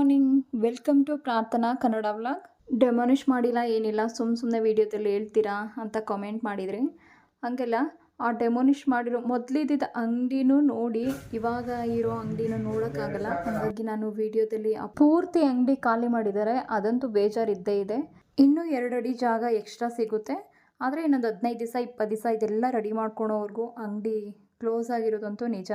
Morning welcome to ಪ್ರಾರ್ಥನಾ Kannada vlog ಡೆಮಾನಿಷ್ ಮಾಡಿಲ್ಲ, ಏನಿಲ್ಲ ಸುಮ್ಮ ಸುಮ್ಮನೆ ವೀಡಿಯೋದಲ್ಲಿ ಹೇಳ್ತೀರಾ ಅಂತ ಕಾಮೆಂಟ್ ಮಾಡಿದ್ರಿ. ಹಂಗೆಲ್ಲ, ಆ ಡೆಮೋನಿಷ್ ಮಾಡಿರೋ ಮೊದಲಿದ್ದ ಅಂಗಡಿನೂ ನೋಡಿ, ಇವಾಗ ಇರೋ ಅಂಗಡಿನೂ ನೋಡೋಕ್ಕಾಗಲ್ಲ. ಹಾಗಾಗಿ ನಾನು ವೀಡಿಯೋದಲ್ಲಿ ಪೂರ್ತಿ ಅಂಗಡಿ ಖಾಲಿ ಮಾಡಿದ್ದಾರೆ. ಅದಂತೂ ಬೇಜಾರಿದ್ದೇ ಇದೆ. ಇನ್ನೂ ಎರಡು ಅಡಿ ಜಾಗ ಎಕ್ಸ್ಟ್ರಾ ಸಿಗುತ್ತೆ. ಆದರೆ ಇನ್ನೊಂದು ಹದಿನೈದು ದಿವಸ ಇಪ್ಪತ್ತು ದಿವಸ ಇದೆಲ್ಲ ರೆಡಿ ಮಾಡ್ಕೊಳೋವರೆಗೂ ಅಂಗಡಿ ಕ್ಲೋಸ್ ಆಗಿರೋದಂತೂ ನಿಜ.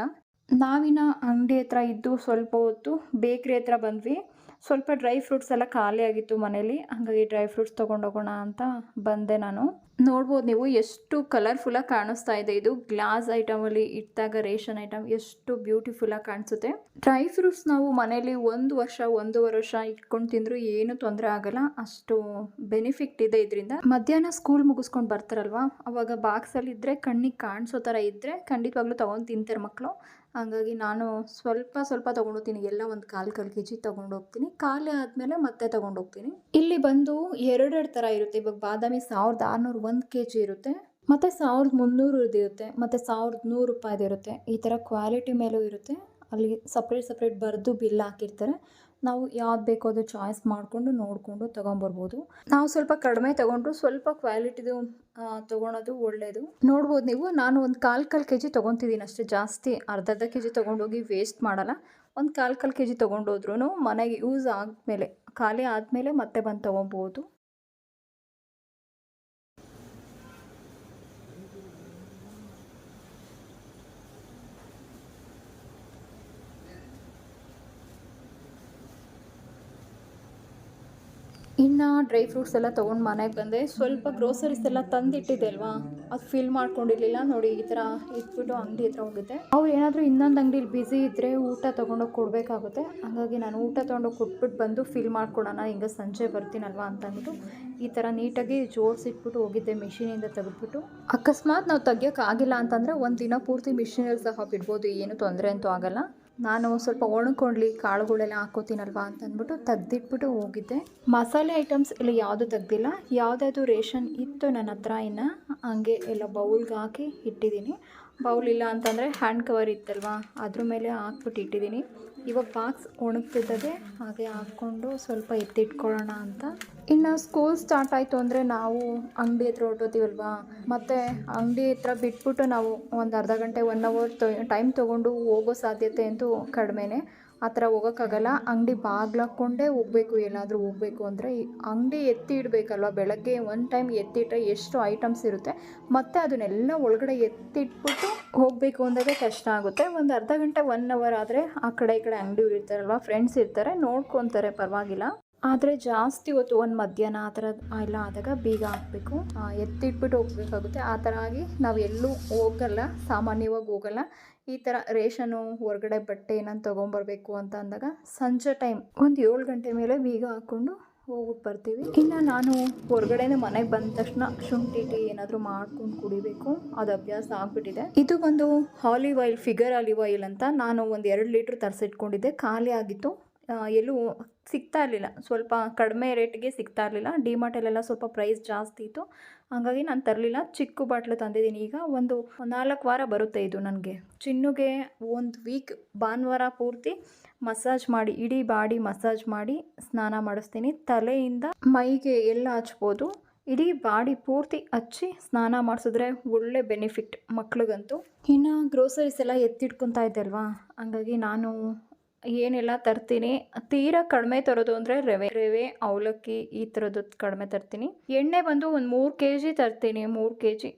ನಾವಿನ ಅಂಗಡಿ ಹತ್ರ ಇದ್ದು ಸ್ವಲ್ಪ ಹೊತ್ತು ಬೇಕ್ರಿ ಹತ್ರ ಬಂದ್ವಿ. ಸ್ವಲ್ಪ ಡ್ರೈ ಫ್ರೂಟ್ಸ್ ಎಲ್ಲ ಖಾಲಿ ಆಗಿತ್ತು ಮನೇಲಿ. ಹಾಗಾಗಿ ಡ್ರೈ ಫ್ರೂಟ್ಸ್ ತೊಗೊಂಡೋಗೋಣ ಅಂತ ಬಂದೆ ನಾನು. ನೋಡ್ಬೋದು ನೀವು ಎಷ್ಟು ಕಲರ್ಫುಲ್ಲಾಗಿ ಕಾಣಿಸ್ತಾ ಇದೆ. ಇದು ಗ್ಲಾಸ್ ಐಟಮಲ್ಲಿ ಇಟ್ಟಾಗ ರೇಷನ್ ಐಟಮ್ ಎಷ್ಟು ಬ್ಯೂಟಿಫುಲ್ಲಾಗಿ ಕಾಣಿಸುತ್ತೆ. ಡ್ರೈ ಫ್ರೂಟ್ಸ್ ನಾವು ಮನೇಲಿ ಒಂದು ವರ್ಷ, ಒಂದೂವರೆ ವರ್ಷ ಇಟ್ಕೊಂಡು ತಿಂದರೂ ಏನು ತೊಂದರೆ ಆಗಲ್ಲ. ಅಷ್ಟು ಬೆನಿಫಿಟ್ ಇದೆ ಇದರಿಂದ. ಮಧ್ಯಾಹ್ನ ಸ್ಕೂಲ್ ಮುಗಿಸ್ಕೊಂಡು ಬರ್ತಾರಲ್ವಾ? ಅವಾಗ ಬಾಕ್ಸಲ್ಲಿ ಇದ್ದರೆ ಕಣ್ಣಿಗೆ ಕಾಣಿಸೋ ಥರ ಇದ್ದರೆ ಖಂಡಿತವಾಗ್ಲೂ ತೊಗೊಂಡು ತಿಂತಾರೆ ಮಕ್ಕಳು ಹಾಗಾಗಿ ನಾನು ಸ್ವಲ್ಪ ಸ್ವಲ್ಪ ತೊಗೊಂಡೋಗ್ತೀನಿ ಎಲ್ಲ ಒಂದು ಕಾಲು ಕಾಲು ಕೆ ಜಿ ತೊಗೊಂಡೋಗ್ತೀನಿ ಖಾಲಿ ಆದಮೇಲೆ ಮತ್ತೆ ತೊಗೊಂಡೋಗ್ತೀನಿ ಇಲ್ಲಿ ಬಂದು ಎರಡೆರಡು ಥರ ಇರುತ್ತೆ. ಇವಾಗ ಬಾದಾಮಿ ಸಾವಿರದ ಆರುನೂರು ಒಂದು ಕೆ ಜಿ ಇರುತ್ತೆ, ಮತ್ತು ಸಾವಿರದ ಮುನ್ನೂರದ್ದು ಇರುತ್ತೆ, ಮತ್ತು ಸಾವಿರದ ನೂರು ರೂಪಾಯಿದು ಇರುತ್ತೆ. ಈ ಥರ ಕ್ವಾಲಿಟಿ ಮೇಲೂ ಇರುತ್ತೆ. ಅಲ್ಲಿ ಸಪ್ರೇಟ್ ಸಪ್ರೇಟ್ ಬರೆದು ಬಿಲ್ ಹಾಕಿರ್ತಾರೆ. ನಾವು ಯಾವ್ದು ಬೇಕೋ ಅದು ಚಾಯ್ಸ್ ಮಾಡಿಕೊಂಡು ನೋಡಿಕೊಂಡು ತೊಗೊಂಬರ್ಬೋದು. ನಾವು ಸ್ವಲ್ಪ ಕಡಿಮೆ ತೊಗೊಂಡ್ರು ಸ್ವಲ್ಪ ಕ್ವಾಲಿಟಿದು ತೊಗೊಳೋದು ಒಳ್ಳೆಯದು ನೋಡ್ಬೋದು ನೀವು, ನಾನು ಒಂದು ಕಾಲು ಕಾಲು ಕೆ ಜಿ ತೊಗೊತಿದ್ದೀನಿ ಅಷ್ಟೇ, ಜಾಸ್ತಿ ಅರ್ಧ ಅರ್ಧ ಕೆ ಜಿ ತೊಗೊಂಡೋಗಿ ವೇಸ್ಟ್ ಮಾಡಲ್ಲ. ಒಂದು ಕಾಲು ಕಾಲು ಕೆ ಜಿ ತೊಗೊಂಡೋದ್ರೂ ಮನೆಗೆ ಯೂಸ್ ಆದಮೇಲೆ, ಖಾಲಿ ಆದಮೇಲೆ ಮತ್ತೆ ಬಂದು ತೊಗೊಬೋದು. ಇನ್ನು ಡ್ರೈ ಫ್ರೂಟ್ಸ್ ಎಲ್ಲ ತೊಗೊಂಡು ಮನೆಗೆ ಬಂದೆ. ಸ್ವಲ್ಪ ಗ್ರೋಸರೀಸ್ ಎಲ್ಲ ತಂದಿಟ್ಟಿದ್ದೆ ಅಲ್ವಾ? ಅದು ಫಿಲ್ ಮಾಡ್ಕೊಂಡಿರ್ಲಿಲ್ಲ. ನೋಡಿ, ಈ ಥರ ಇಟ್ಬಿಟ್ಟು ಅಂಗಡಿ ಹತ್ರ ಹೋಗುತ್ತೆ. ಅವ್ರು ಏನಾದರೂ ಇನ್ನೊಂದು ಅಂಗಡಿಲಿ ಬ್ಯುಸಿ ಇದ್ದರೆ ಊಟ ತೊಗೊಂಡೋಗಿ ಕೊಡಬೇಕಾಗುತ್ತೆ. ಹಾಗಾಗಿ ನಾನು ಊಟ ತೊಗೊಂಡೋಗಿ ಕೊಟ್ಬಿಟ್ಟು ಬಂದು ಫಿಲ್ ಮಾಡ್ಕೊಡೋಣ, ಹಿಂಗೆ ಸಂಜೆ ಬರ್ತೀನಲ್ವಾ ಅಂತ ಅಂದ್ಬಿಟ್ಟು ಈ ಥರ ನೀಟಾಗಿ ಜೋಡಿಸಿಟ್ಬಿಟ್ಟು ಹೋಗಿದ್ದೆ ಮಿಷಿನಿಂದ ತೆಗೆದ್ಬಿಟ್ಟು. ಅಕಸ್ಮಾತ್ ನಾವು ತೆಗಿಯೋಕ್ಕಾಗಿಲ್ಲ ಅಂತಂದರೆ ಒಂದು ದಿನ ಪೂರ್ತಿ ಮಿಷಿನಲ್ಲಿ ಸಹ ಬಿಡ್ಬೋದು, ಏನು ತೊಂದರೆ ಅಂತೂ ಆಗಲ್ಲ. ನಾನು ಸ್ವಲ್ಪ ಒಣಕೊಂಡ್ಲಿ ಕಾಳುಗಳೆಲ್ಲ ಹಾಕೋತೀನಲ್ವಾ ಅಂತ ಅಂದ್ಬಿಟ್ಟು ತೆಗ್ದಿಟ್ಬಿಟ್ಟು ಹೋಗಿದ್ದೆ. ಮಸಾಲೆ ಐಟಮ್ಸ್ ಇಲ್ಲಿ ಯಾವುದು ತೆಗ್ದಿಲ್ಲ. ಯಾವುದಾದ್ರು ರೇಷನ್ ಇತ್ತು ನನ್ನ ಹತ್ರ ಇನ್ನು. ಹಂಗೆ ಎಲ್ಲ ಬೌಲ್ಗೆ ಹಾಕಿ ಇಟ್ಟಿದ್ದೀನಿ. ಬೌಲ್ ಇಲ್ಲ ಅಂತಂದರೆ ಹ್ಯಾಂಡ್ ಕವರ್ ಇತ್ತಲ್ವಾ? ಅದ್ರ ಮೇಲೆ ಹಾಕ್ಬಿಟ್ಟು ಇಟ್ಟಿದ್ದೀನಿ. ಇವಾಗ ಬಾಕ್ಸ್ ಒಣಗ್ತಿದ್ದದೆ ಹಾಗೆ ಹಾಕ್ಕೊಂಡು ಸ್ವಲ್ಪ ಎತ್ತಿಟ್ಕೊಳ್ಳೋಣ ಅಂತ. ಇನ್ನು ಸ್ಕೂಲ್ ಸ್ಟಾರ್ಟ್ ಆಯಿತು ಅಂದರೆ ನಾವು ಅಂಗಡಿ ಹತ್ರ ಹೊರಟೋತೀವಲ್ವಾ? ಮತ್ತು ಅಂಗಡಿ ಹತ್ರ ಬಿಟ್ಬಿಟ್ಟು ನಾವು ಒಂದು ಅರ್ಧ ಗಂಟೆ ಒನ್ ಅವರ್ ಟೈಮ್ ತೊಗೊಂಡು ಹೋಗೋ ಸಾಧ್ಯತೆ ಅಂತೂ ಕಡಿಮೆನೇ. ಆ ಥರ ಹೋಗೋಕ್ಕಾಗಲ್ಲ. ಅಂಗಡಿ ಬಾಗ್ಲಾಕ್ಕೊಂಡೇ ಹೋಗಬೇಕು ಏನಾದರೂ ಹೋಗಬೇಕು ಅಂದರೆ ಅಂಗಡಿ ಎತ್ತಿ ಇಡಬೇಕಲ್ವ ಬೆಳಗ್ಗೆ ಒನ್ ಟೈಮ್ ಎತ್ತಿಟ್ರೆ ಎಷ್ಟು ಐಟಮ್ಸ್ ಇರುತ್ತೆ? ಮತ್ತು ಅದನ್ನೆಲ್ಲ ಒಳಗಡೆ ಎತ್ತಿಟ್ಬಿಟ್ಟು ಹೋಗಬೇಕು ಅಂದಾಗ ಕಷ್ಟ ಆಗುತ್ತೆ. ಒಂದು ಅರ್ಧ ಗಂಟೆ ಒನ್ ಅವರ್ ಆದರೆ ಆ ಕಡೆ ಈ ಕಡೆ ಅಂಗಡಿ ಇರ್ತಾರಲ್ವ ಫ್ರೆಂಡ್ಸ್ ಇರ್ತಾರೆ, ನೋಡ್ಕೊತಾರೆ ಪರವಾಗಿಲ್ಲ. ಆದರೆ ಜಾಸ್ತಿ ಹೊತ್ತು ಒಂದು ಮಧ್ಯಾಹ್ನ ಆ ಥರ ಎಲ್ಲ ಆದಾಗ ಬೀಗ ಹಾಕಬೇಕು ಎತ್ತಿಟ್ಬಿಟ್ಟು ಹೋಗ್ಬೇಕಾಗುತ್ತೆ. ಆ ಥರ ಆಗಿ ನಾವು ಎಲ್ಲೂ ಹೋಗಲ್ಲ, ಸಾಮಾನ್ಯವಾಗಿ ಹೋಗಲ್ಲ. ಈ ಥರ ರೇಷನು, ಹೊರಗಡೆ ಬಟ್ಟೆ ಏನಂತ ತೊಗೊಂಬರ್ಬೇಕು ಅಂತ ಅಂದಾಗ ಸಂಜೆ ಟೈಮ್ ಒಂದು ಏಳು ಗಂಟೆ ಮೇಲೆ ಬೀಗ ಹಾಕ್ಕೊಂಡು ಹೋಗ್ಬಿಟ್ಟು ಬರ್ತೀವಿ. ಇನ್ನು ನಾನು ಹೊರಗಡೆನೇ ಮನೆಗೆ ಬಂದ ತಕ್ಷಣ ಶುಂಠಿ ಟೀ ಏನಾದರೂ ಮಾಡ್ಕೊಂಡು ಕುಡಿಬೇಕು. ಅದು ಅಭ್ಯಾಸ ಆಗಿಬಿಟ್ಟಿದೆ. ಇದು ಒಂದು olive oil figure olive oil ಅಂತ ನಾನು ಒಂದು ಎರಡು ಲೀಟ್ರ್ ತರಿಸಿಟ್ಕೊಂಡಿದ್ದೆ. ಖಾಲಿ ಆಗಿತ್ತು. ಎಲ್ಲೂ ಸಿಗ್ತಾ ಇರಲಿಲ್ಲ. ಸ್ವಲ್ಪ ಕಡಿಮೆ ರೇಟ್ಗೆ ಸಿಗ್ತಾ ಇರಲಿಲ್ಲ. ಡಿಮಾರ್ಟಲ್ಲೆಲ್ಲ ಸ್ವಲ್ಪ ಪ್ರೈಸ್ ಜಾಸ್ತಿ ಇತ್ತು. ಹಾಗಾಗಿ ನಾನು ತರಲಿಲ್ಲ. ಚಿಕ್ಕ ಬಾಟ್ಲು ತಂದಿದ್ದೀನಿ. ಈಗ ಒಂದು ನಾಲ್ಕು ವಾರ ಬರುತ್ತೆ ಇದು ನನಗೆ. ಚಿನ್ನುಗೆ ಒಂದು ವೀಕ್ ಭಾನುವಾರ ಪೂರ್ತಿ ಮಸಾಜ್ ಮಾಡಿ, ಇಡೀ ಬಾಡಿ ಮಸಾಜ್ ಮಾಡಿ ಸ್ನಾನ ಮಾಡಿಸ್ತೀನಿ. ತಲೆಯಿಂದ ಮೈಗೆ ಎಲ್ಲ ಹಚ್ಬೋದು. ಇಡೀ ಬಾಡಿ ಪೂರ್ತಿ ಹಚ್ಚಿ ಸ್ನಾನ ಮಾಡಿಸಿದ್ರೆ ಒಳ್ಳೆ ಬೆನಿಫಿಟ್ ಮಕ್ಳಿಗಂತೂ. ಇನ್ನು ಗ್ರೋಸರೀಸ್ ಎಲ್ಲ ಎತ್ತಿಟ್ಕೊತಾ ಇದ್ದೆ ಅಲ್ವಾ? ಹಂಗಾಗಿ ನಾನು ಏನೆಲ್ಲ ತರ್ತೀನಿ? ತೀರಾ ಕಡಿಮೆ ತರೋದು ಅಂದರೆ ರವೆ. ರವೆ, ಅವಲಕ್ಕಿ ಈ ಥರದ್ದು ಕಡಿಮೆ ತರ್ತೀನಿ. ಎಣ್ಣೆ ಬಂದು ಒಂದು ಮೂರು ಕೆ ಜಿ ತರ್ತೀನಿ, ಮೂರು ಕೆ ಜಿ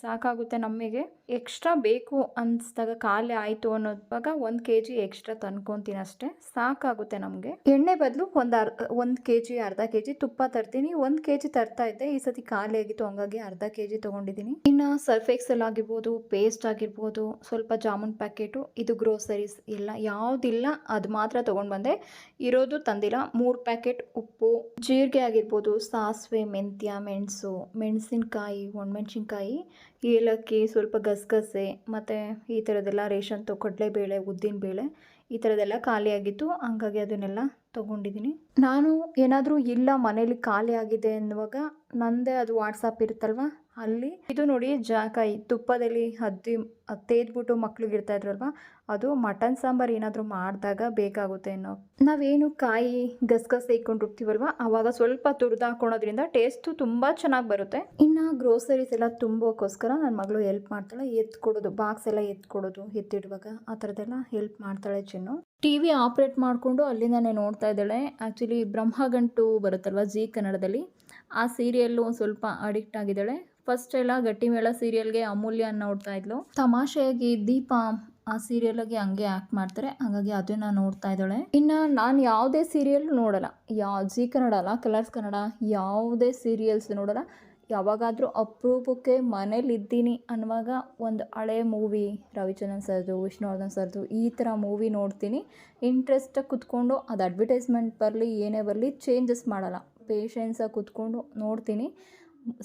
ಸಾಕಾಗುತ್ತೆ ನಮಗೆ ಎಕ್ಸ್ಟ್ರಾ ಬೇಕು ಅನಿಸ್ದಾಗ ಖಾಲಿ ಆಯಿತು ಅನ್ನೋದಾಗ ಒಂದು ಕೆ ಜಿ ಎಕ್ಸ್ಟ್ರಾ ತಂದ್ಕೊತೀನಿ ಅಷ್ಟೇ. ಸಾಕಾಗುತ್ತೆ ನಮಗೆ. ಎಣ್ಣೆ ಬದಲು ಒಂದು ಅರ್ಧ ಒಂದು ಕೆ ಜಿ ಅರ್ಧ ಕೆ ಜಿ ತುಪ್ಪ ತರ್ತೀನಿ. ಒಂದು ಕೆ ಜಿ ತರ್ತಾ ಇದ್ದೆ, ಈ ಸತಿ ಖಾಲಿ ಆಗಿತ್ತು, ಹಂಗಾಗಿ ಅರ್ಧ ಕೆ ಜಿ ತೊಗೊಂಡಿದ್ದೀನಿ. ಇನ್ನು ಸರ್ಫ್ ಎಕ್ಸೆಲ್ ಆಗಿರ್ಬೋದು, ಪೇಸ್ಟ್ ಆಗಿರ್ಬೋದು, ಸ್ವಲ್ಪ ಜಾಮೂನ್ ಪ್ಯಾಕೆಟು, ಇದು ಗ್ರೋಸರೀಸ್ ಎಲ್ಲ. ಯಾವುದಿಲ್ಲ ಅದು ಮಾತ್ರ ತೊಗೊಂಡು ಬಂದೆ. ಇರೋದು ತಂದಿಲ್ಲ ಮೂರು ಪ್ಯಾಕೆಟ್ ಉಪ್ಪು, ಜೀರಿಗೆ ಆಗಿರ್ಬೋದು, ಸಾಸಿವೆ, ಮೆಂತ್ಯ, ಮೆಣಸು, ಮೆಣಸಿನ್ಕಾಯಿ, ಒಣಮೆಣ್ಸಿನ್ಕಾಯಿ, ಏಲಕ್ಕಿ, ಸ್ವಲ್ಪ ಗಸಗಸೆ, ಮತ್ತು ಈ ಥರದ್ದೆಲ್ಲ ರೇಷನ್ ತೊ, ಕಡಲೆಬೇಳೆ, ಉದ್ದಿನಬೇಳೆ ಈ ಥರದ್ದೆಲ್ಲ ಖಾಲಿಯಾಗಿತ್ತು ಹಂಗಾಗಿ ಅದನ್ನೆಲ್ಲ ತೊಗೊಂಡಿದ್ದೀನಿ ನಾನು ಏನಾದರೂ ಇಲ್ಲ ಮನೇಲಿ ಖಾಲಿ ಆಗಿದೆ ಅನ್ನುವಾಗ ನಂದೇ ಅದು ವಾಟ್ಸಪ್ ಇರುತ್ತಲ್ವ? ಅಲ್ಲಿ ಇದು ನೋಡಿ ಜಾಕಾಯಿ ತುಪ್ಪದಲ್ಲಿ ಹದ್ದಿ ತೇದ್ಬಿಟ್ಟು ಮಕ್ಳಿಗೆ ಇಡ್ತಾ ಇದ್ರಲ್ವ? ಅದು ಮಟನ್ ಸಾಂಬಾರು ಏನಾದರೂ ಮಾಡಿದಾಗ ಬೇಕಾಗುತ್ತೆ ಅನ್ನೋ ನಾವೇನು ಕಾಯಿ ಗಸಗಸೆ ಇಟ್ಕೊಂಡಿರ್ತೀವಲ್ವ? ಆವಾಗ ಸ್ವಲ್ಪ ತುರಿದು ಹಾಕೊಳೋದ್ರಿಂದ ಟೇಸ್ಟು ತುಂಬ ಚೆನ್ನಾಗಿ ಬರುತ್ತೆ. ಇನ್ನು ಗ್ರೋಸರೀಸ್ ಎಲ್ಲ ತುಂಬೋಕ್ಕೋಸ್ಕರ ನನ್ನ ಮಗಳು ಹೆಲ್ಪ್ ಮಾಡ್ತಾಳೆ ಎತ್ಕೊಡೋದು ಬಾಕ್ಸ್ ಎಲ್ಲ ಎತ್ಕೊಡೋದು ಎತ್ತಿಡುವಾಗ ಆ ಥರದ್ದೆಲ್ಲ ಹೆಲ್ಪ್ ಮಾಡ್ತಾಳೆ ಚಿನ್ನು. ಟಿ ವಿ ಆಪ್ರೇಟ್ ಮಾಡಿಕೊಂಡು ಅಲ್ಲಿಂದಾನೆ ನೋಡ್ತಾ ಇದ್ದಾಳೆ. ಆ್ಯಕ್ಚುಲಿ ಬ್ರಹ್ಮಗಂಟು ಬರುತ್ತಲ್ವ ಜೀ ಕನ್ನಡದಲ್ಲಿ? ಆ ಸೀರಿಯಲ್ಲು ಸ್ವಲ್ಪ ಅಡಿಕ್ಟ್ ಆಗಿದ್ದಾಳೆ. ಫಸ್ಟ್ ಎಲ್ಲ ಗಟ್ಟಿಮೇಳ ಸೀರಿಯಲ್ಗೆ ಅಮೂಲ್ಯ ನೋಡ್ತಾ ಇದ್ಲು. ತಮಾಷೆಯಾಗಿ ದೀಪ ಆ ಸೀರಿಯಲ್ಗೆ ಹಂಗೆ ಆ್ಯಕ್ಟ್ ಮಾಡ್ತಾರೆ. ಹಾಗಾಗಿ ಅದನ್ನ ನೋಡ್ತಾ ಇದ್ದಾಳೆ. ಇನ್ನು ನಾನು ಯಾವುದೇ ಸೀರಿಯಲ್ ನೋಡಲ್ಲ. ಯಾವ ಜಿ ಕನ್ನಡ ಅಲ್ಲ ಕಲರ್ಸ್ ಕನ್ನಡ ಯಾವುದೇ ಸೀರಿಯಲ್ಸ್ ನೋಡಲ್ಲ. ಯಾವಾಗಾದರೂ ಅಪರೂಪಕ್ಕೆ ಮನೇಲಿದ್ದೀನಿ ಅನ್ನುವಾಗ ಒಂದು ಹಳೆ ಮೂವಿ ರವಿಚಂದ್ರನ್ ಸರ್ದು, ವಿಷ್ಣುವರ್ಧನ್ ಸರ್ದು, ಈ ಥರ ಮೂವಿ ನೋಡ್ತೀನಿ. ಇಂಟ್ರೆಸ್ಟಾಗಿ ಕುತ್ಕೊಂಡು ಅದು ಅಡ್ವರ್ಟೈಸ್ಮೆಂಟ್ ಬರಲಿ, ಏನೇ ಬರಲಿ ಚೇಂಜಸ್ ಮಾಡಲ್ಲ. ಪೇಷನ್ಸಾಗಿ ಕುತ್ಕೊಂಡು ನೋಡ್ತೀನಿ.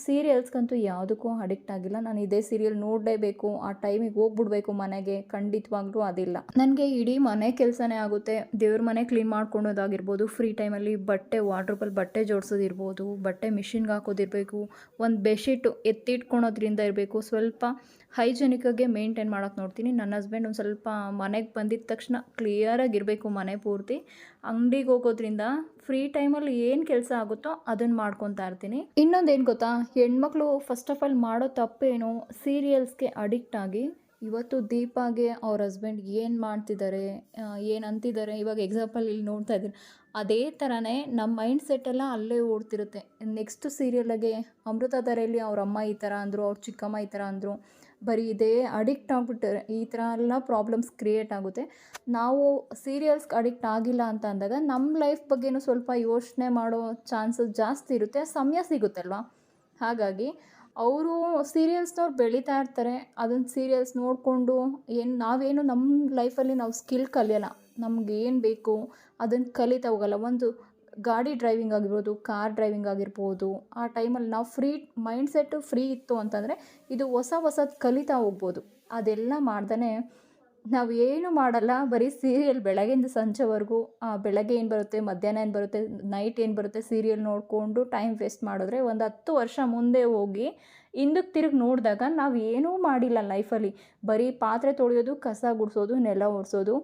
ಸೀರಿಯಲ್ಸ್ಗಂತೂ ಯಾವುದಕ್ಕೂ ಅಡಿಕ್ಟ್ ಆಗಿಲ್ಲ. ನಾನು ಇದೇ ಸೀರಿಯಲ್ ನೋಡಲೇಬೇಕು, ಆ ಟೈಮಿಗೆ ಹೋಗ್ಬಿಡ್ಬೇಕು ಮನೆಗೆ, ಖಂಡಿತವಾಗ್ಲೂ ಅದಿಲ್ಲ. ನನಗೆ ಇಡೀ ಮನೆ ಕೆಲಸನೇ ಆಗುತ್ತೆ. ದೇವ್ರ ಮನೆ ಕ್ಲೀನ್ ಮಾಡ್ಕೊಳೋದಾಗಿರ್ಬೋದು ಫ್ರೀ ಟೈಮಲ್ಲಿ ಬಟ್ಟೆ, ವಾರ್ಡ್ರೋಬಲ್ಲಿ ಬಟ್ಟೆ ಜೋಡಿಸೋದಿರ್ಬೋದು, ಬಟ್ಟೆ ಮಿಷಿನ್ಗೆ ಹಾಕೋದಿರಬೇಕು, ಒಂದು ಬೆಡ್ಶೀಟು ಎತ್ತಿಟ್ಕೊಳೋದ್ರಿಂದ ಇರಬೇಕು. ಸ್ವಲ್ಪ ಹೈಜೆನಿಕ್ಕಾಗೆ ಮೇಂಟೈನ್ ಮಾಡೋಕೆ ನೋಡ್ತೀನಿ. ನನ್ನ ಹಸ್ಬೆಂಡ್ ಒಂದು ಸ್ವಲ್ಪ ಮನೆಗೆ ಬಂದಿದ್ದ ತಕ್ಷಣ ಕ್ಲಿಯರಾಗಿರಬೇಕು ಮನೆ ಪೂರ್ತಿ. ಅಂಗಡಿಗೆ ಹೋಗೋದ್ರಿಂದ ಫ್ರೀ ಟೈಮಲ್ಲಿ ಏನು ಕೆಲಸ ಆಗುತ್ತೋ ಅದನ್ನು ಮಾಡ್ಕೊತಾ ಇರ್ತೀನಿ. ಇನ್ನೊಂದೇನು ಗೊತ್ತಾ? ಹೆಣ್ಮಕ್ಳು ಫಸ್ಟ್ ಆಫ್ ಆಲ್ ಮಾಡೋ ತಪ್ಪೇನು? ಸೀರಿಯಲ್ಸ್ಗೆ ಅಡಿಕ್ಟ್ ಆಗಿ ಇವತ್ತು ದೀಪಾಗೆ ಅವ್ರ ಹಸ್ಬೆಂಡ್ ಏನು ಮಾಡ್ತಿದ್ದಾರೆ? ಏನು ಅಂತಿದ್ದಾರೆ? ಇವಾಗ ಎಕ್ಸಾಂಪಲ್ ಇಲ್ಲಿ ನೋಡ್ತಾ ಇದ್ದೀನಿ. ಅದೇ ಥರನೇ ನಮ್ಮ ಮೈಂಡ್ ಸೆಟ್ಟೆಲ್ಲ ಅಲ್ಲೇ ಓಡ್ತಿರುತ್ತೆ. ನೆಕ್ಸ್ಟ್ ಸೀರಿಯಲ್ಗೆ ಅಮೃತಧಾರೆಯಲ್ಲಿ ಅವ್ರ ಅಮ್ಮ ಈ ಥರ ಅಂದರು, ಅವ್ರ ಚಿಕ್ಕಮ್ಮ ಈ ಥರ ಅಂದರು. ಬರೀ ಇದೇ ಅಡಿಕ್ಟ್ ಆಗಿಬಿಟ್ಟರೆ. ಈ ಥರ ಎಲ್ಲ ಪ್ರಾಬ್ಲಮ್ಸ್ ಕ್ರಿಯೇಟ್ ಆಗುತ್ತೆ. ನಾವು ಸೀರಿಯಲ್ಸ್ಗೆ ಅಡಿಕ್ಟ್ ಆಗಿಲ್ಲ ಅಂತ ಅಂದಾಗ ನಮ್ಮ ಲೈಫ್ ಬಗ್ಗೆನೂ ಸ್ವಲ್ಪ ಯೋಚನೆ ಮಾಡೋ ಚಾನ್ಸಸ್ ಜಾಸ್ತಿ ಇರುತ್ತೆ. ಸಮಯ ಸಿಗುತ್ತಲ್ವಾ? ಹಾಗಾಗಿ ಅವರು ಸೀರಿಯಲ್ಸ್ನವ್ರು ಬೆಳೀತಾ ಇರ್ತಾರೆ, ಅದನ್ನು ಸೀರಿಯಲ್ಸ್ ನೋಡಿಕೊಂಡು ಏನು ನಾವೇನು ನಮ್ಮ ಲೈಫಲ್ಲಿ ನಾವು ಸ್ಕಿಲ್ ಕಲಿಯೋಲ್ಲ, ನಮ್ಗೆ ಏನು ಬೇಕು ಅದನ್ನು ಕಲಿತಾ ಹೋಗಲ್ಲ. ಒಂದು ಗಾಡಿ ಡ್ರೈವಿಂಗ್ ಆಗಿರ್ಬೋದು, ಕಾರ್ ಡ್ರೈವಿಂಗ್ ಆಗಿರ್ಬೋದು, ಆ ಟೈಮಲ್ಲಿ ನಾವು ಫ್ರೀ ಮೈಂಡ್ ಸೆಟ್ಟು ಫ್ರೀ ಇತ್ತು ಅಂತಂದರೆ ಇದು ಹೊಸ ಹೊಸದು ಕಲಿತಾ ಹೋಗ್ಬೋದು. ಅದೆಲ್ಲ ಮಾಡ್ದೇ ನಾವು ಏನು ಮಾಡಲ್ಲ, ಬರೀ ಸೀರಿಯಲ್ ಬೆಳಗ್ಗೆಯಿಂದ ಸಂಜೆವರೆಗೂ ಬೆಳಗ್ಗೆ ಏನು ಬರುತ್ತೆ, ಮಧ್ಯಾಹ್ನ ಏನು ಬರುತ್ತೆ ನೈಟ್ ಏನು ಬರುತ್ತೆ ಸೀರಿಯಲ್ ನೋಡಿಕೊಂಡು ಟೈಮ್ ವೇಸ್ಟ್ ಮಾಡಿದ್ರೆ ಒಂದು ಹತ್ತು ವರ್ಷ ಮುಂದೆ ಹೋಗಿ ಹಿಂದಕ್ಕೆ ತಿರುಗಿ ನೋಡಿದಾಗ ನಾವು ಏನೂ ಮಾಡಿಲ್ಲ ಲೈಫಲ್ಲಿ ಬರೀ ಪಾತ್ರೆ ತೊಳೆಯೋದು, ಕಸ ಗುಡಿಸೋದು, ನೆಲ ಒರೆಸೋದು.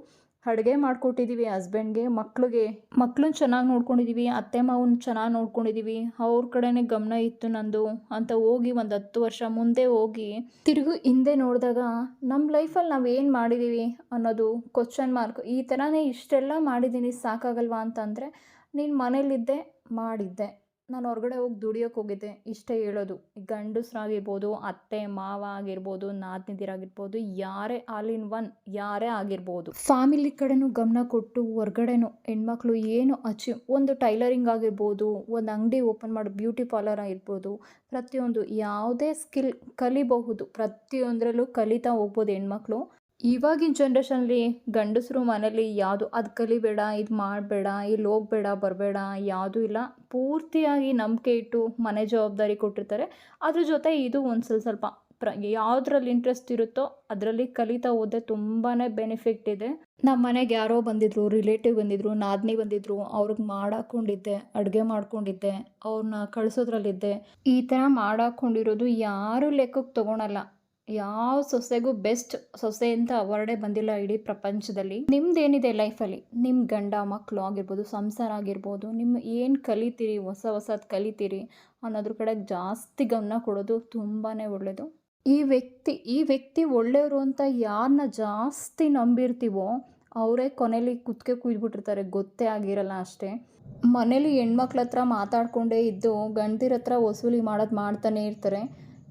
ಅಡುಗೆ ಮಾಡಿಕೊಟ್ಟಿದ್ದೀವಿ ಹಸ್ಬೆಂಡ್ಗೆ ಮಕ್ಳಿಗೆ. ಮಕ್ಳನ್ನ ಚೆನ್ನಾಗಿ ನೋಡ್ಕೊಂಡಿದ್ದೀವಿ ಅತ್ತೆ ಮಾವನ್ನ ಚೆನ್ನಾಗಿ ನೋಡ್ಕೊಂಡಿದ್ದೀವಿ ಅವ್ರ ಕಡೆನೇ ಗಮನ ಇತ್ತು ನಂದು. ಅಂತ ಹೋಗಿ ಒಂದು ಹತ್ತು ವರ್ಷ ಮುಂದೆ ಹೋಗಿ ತಿರುಗು ಹಿಂದೆ ನೋಡಿದಾಗ ನಮ್ಮ ಲೈಫಲ್ಲಿ ನಾವು ಏನು ಮಾಡಿದ್ದೀವಿ ಅನ್ನೋದು ಕ್ವಶನ್ ಮಾರ್ಕ್ ಈ ಥರನೇ ಇಷ್ಟೆಲ್ಲ ಮಾಡಿದ್ದೀನಿ ಸಾಕಾಗಲ್ವಾ ಅಂತಂದರೆ ನೀನು ಮನೇಲಿದ್ದೆ ಮಾಡಿದ್ದೆ. ನಾನು ಹೊರಗಡೆ ಹೋಗಿ ದುಡಿಯೋಕೆ ಹೋಗಿದ್ದೆ. ಇಷ್ಟೇ ಹೇಳೋದು. ಗಂಡಸ್ರಾಗಿರ್ಬೋದು, ಅತ್ತೆ, ಮಾವ ಆಗಿರ್ಬೋದು ನಾದ್ನಿದಿರಾಗಿರ್ಬೋದು ಯಾರೇ ಆಲ್ ಇನ್ ಒನ್, ಯಾರೇ ಆಗಿರ್ಬೋದು. ಫ್ಯಾಮಿಲಿ ಕಡೆನೂ ಗಮನ ಕೊಟ್ಟು ಹೊರ್ಗಡೆನೂ ಹೆಣ್ಮಕ್ಳು ಏನು ಅಚೀವ್, ಒಂದು ಟೈಲರಿಂಗ್ ಆಗಿರ್ಬೋದು, ಒಂದು ಅಂಗಡಿ ಓಪನ್ ಮಾಡೋ ಬ್ಯೂಟಿ ಪಾರ್ಲರ್ ಆಗಿರ್ಬೋದು, ಪ್ರತಿಯೊಂದು ಯಾವುದೇ ಸ್ಕಿಲ್ ಕಲಿಬಹುದು, ಪ್ರತಿಯೊಂದರಲ್ಲೂ ಕಲಿತಾ ಹೋಗ್ಬೋದು ಹೆಣ್ಮಕ್ಳು. ಇವಾಗಿನ ಜನ್ರೇಷನಲ್ಲಿ ಗಂಡಸರು ಮನೇಲಿ ಯಾವುದು ಅದು ಕಲಿಬೇಡ, ಇದು ಮಾಡಬೇಡ, ಇಲ್ಲಿ ಹೋಗಬೇಡ, ಬರಬೇಡ, ಯಾವುದೂ ಇಲ್ಲ. ಪೂರ್ತಿಯಾಗಿ ನಂಬಿಕೆ ಇಟ್ಟು ಮನೆ ಜವಾಬ್ದಾರಿ ಕೊಟ್ಟಿರ್ತಾರೆ. ಅದ್ರ ಜೊತೆ ಇದು ಒಂದು ಸ್ವಲ್ಪ ಸ್ವಲ್ಪ ಪ್ರ, ಯಾವುದ್ರಲ್ಲಿ ಇಂಟ್ರೆಸ್ಟ್ ಇರುತ್ತೋ ಅದರಲ್ಲಿ ಕಲಿತಾ ಹೋದೆ ತುಂಬಾ ಬೆನಿಫಿಟ್ ಇದೆ. ನಮ್ಮ ಮನೆಗೆ ಯಾರೋ ಬಂದಿದ್ರು ರಿಲೇಟಿವ್ ಬಂದಿದ್ರು, ನಾದಿನಿ ಬಂದಿದ್ರು, ಅವ್ರಿಗೆ ಮಾಡಾಕೊಂಡಿದ್ದೆ, ಅಡುಗೆ ಮಾಡ್ಕೊಂಡಿದ್ದೆ ಅವ್ರನ್ನ ಕಳಿಸೋದ್ರಲ್ಲಿದ್ದೆ. ಈ ಥರ ಮಾಡಾಕೊಂಡಿರೋದು ಯಾರೂ ಲೆಕ್ಕಕ್ಕೆ ತೊಗೊಳಲ್ಲ. ಯಾವ ಸೊಸೆಗೂ ಬೆಸ್ಟ್ ಸೊಸೆ ಅಂತ ಅವಾರ್ಡೇ ಬಂದಿಲ್ಲ ಇಡೀ ಪ್ರಪಂಚದಲ್ಲಿ. ನಿಮ್ದೇನಿದೆ ಲೈಫಲ್ಲಿ? ನಿಮ್ಮ ಗಂಡ ಮಕ್ಕಳು ಆಗಿರ್ಬೋದು, ಸಂಸಾರ ಆಗಿರ್ಬೋದು ನಿಮ್ಮ ಏನು ಕಲಿತೀರಿ, ಹೊಸ ಹೊಸದು ಕಲಿತೀರಿ ಅನ್ನೋದ್ರ ಕಡೆ ಜಾಸ್ತಿ ಗಮನ ಕೊಡೋದು ತುಂಬಾ ಒಳ್ಳೆಯದು ಈ ವ್ಯಕ್ತಿ ಈ ವ್ಯಕ್ತಿ ಒಳ್ಳೆಯವರು ಅಂತ ಯಾರನ್ನ ಜಾಸ್ತಿ ನಂಬಿರ್ತೀವೋ ಅವರೇ ಕೊನೆಯಲ್ಲಿ ಕುತ್ತಿಗೆ ಕುಯ್ದುಬಿಟ್ಟಿರ್ತಾರೆ, ಗೊತ್ತೇ ಆಗಿರಲ್ಲ ಅಷ್ಟೇ. ಮನೇಲಿ ಹೆಣ್ಮಕ್ಳ ಹತ್ರ ಮಾತಾಡ್ಕೊಂಡೇ ಇದ್ದು ಗಂಡದಿರ ಹತ್ರ ವಸೂಲಿ ಮಾಡೋದು ಮಾಡ್ತಾನೆ ಇರ್ತಾರೆ.